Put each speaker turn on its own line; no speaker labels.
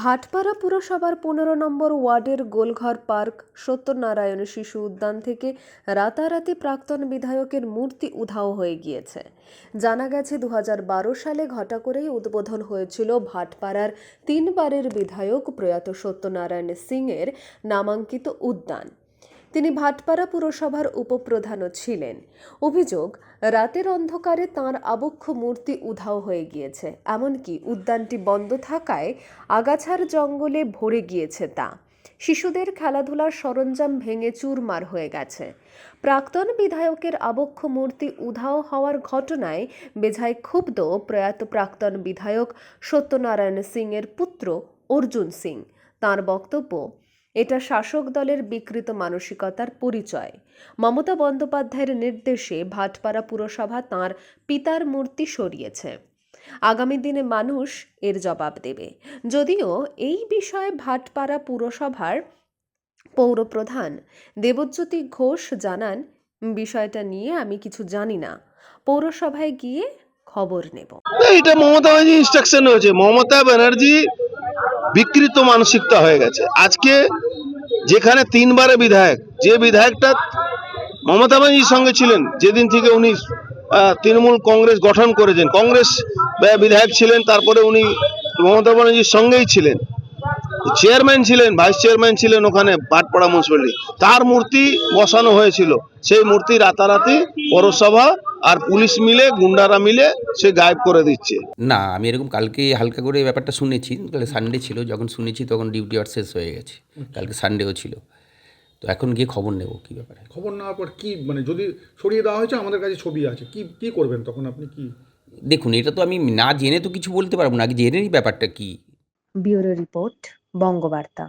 ভাটপাড়া পুরসভার পনেরো নম্বর ওয়ার্ডের গোলঘর পার্ক সত্যনারায়ণ শিশু উদ্যান থেকে রাতারাতি প্রাক্তন বিধায়কের মূর্তি উধাও হয়ে গিয়েছে। জানা গেছে দু হাজার বারো সালে ঘটা করেই উদ্বোধন হয়েছিল ভাটপাড়ার তিনবারের বিধায়ক প্রয়াত সত্যনারায়ণ সিংয়ের নামাঙ্কিত উদ্যান। তিনি ভাটপাড়া পুরসভার উপপ্রধানও ছিলেন। অভিযোগ, রাতের অন্ধকারে তাঁর আবক্ষ মূর্তি উধাও হয়ে গিয়েছে, এমনকি উদ্যানটি বন্ধ থাকায় আগাছার জঙ্গলে ভরে গিয়েছে তা। শিশুদের খেলাধুলার সরঞ্জাম ভেঙে চুরমার হয়ে গেছে। প্রাক্তন বিধায়কের আবক্ষ মূর্তি উধাও হওয়ার ঘটনায় বেঝায় ক্ষুব্ধ প্রয়াত প্রাক্তন বিধায়ক সত্যনারায়ণ সিংয়ের পুত্র অর্জুন সিং। তার বক্তব্য এটা শাসক দলের বিকৃত মানসিকতার পরিচয়। মমতা বন্দ্যোপাধ্যায়ের নির্দেশে ভাটপাড়া পুরসভা তাঁর পিতার মূর্তি সরিয়েছে। আগামী দিনে মানুষ এর জবাব দেবে। যদিও এই বিষয়ে ভাটপাড়া পুরসভার পৌরপ্রধান দেবজ্যোতি ঘোষ জানান, বিষয়টা নিয়ে আমি কিছু জানি না। পৌরসভায় গিয়ে খবর নেব।
এটা মমতা ব্যানার্জি ইনস্ট্রাকশন হয়েছে মমতা ব্যানার্জি বিকৃত মানসিকতা হয়ে গেছে। আজকে যেখানে তিনবারে বিধায়ক, যে বিধায়কটা মমতা ব্যানার্জির সঙ্গে ছিলেন, যেদিন থেকে উনি তৃণমূল কংগ্রেস গঠন করেছেন, কংগ্রেস বিধায়ক ছিলেন, তারপরে উনি মমতা ব্যানার্জির সঙ্গেই ছিলেন। চেয়ারম্যান ছিলেন, ভাইস চেয়ারম্যান ছিলেন ওখানে পাটপাড়া মিউনিসিপ্যালিটি তার মূর্তি বসানো হয়েছিল। সেই মূর্তি রাতারাতি পৌরসভা আর পুলিশ মিলে গুন্ডারা মিলে সে গায়েব করে দিচ্ছে।
না আমি এরকম কালকে হালকা করে এই ব্যাপারটা শুনেছি। কালকে সানডে ছিল যখন শুনেছি তখন ডিউটি আওয়ার শেষ হয়ে গেছে। কালকে সানডেও ছিল। তো এখন গিয়ে খবর নেব কী ব্যাপারে।
খবর নেওয়ার পর কি মানে যদি সরিয়ে দেওয়া হয়েছে আমাদের কাছে ছবি আছে কি কি করবেন তখন আপনি কি?
দেখুন এটা তো আমি না জেনে তো কিছু বলতে পারব না আগে জেনে ব্যাপারটা কী।
Bureau report Bangabarta.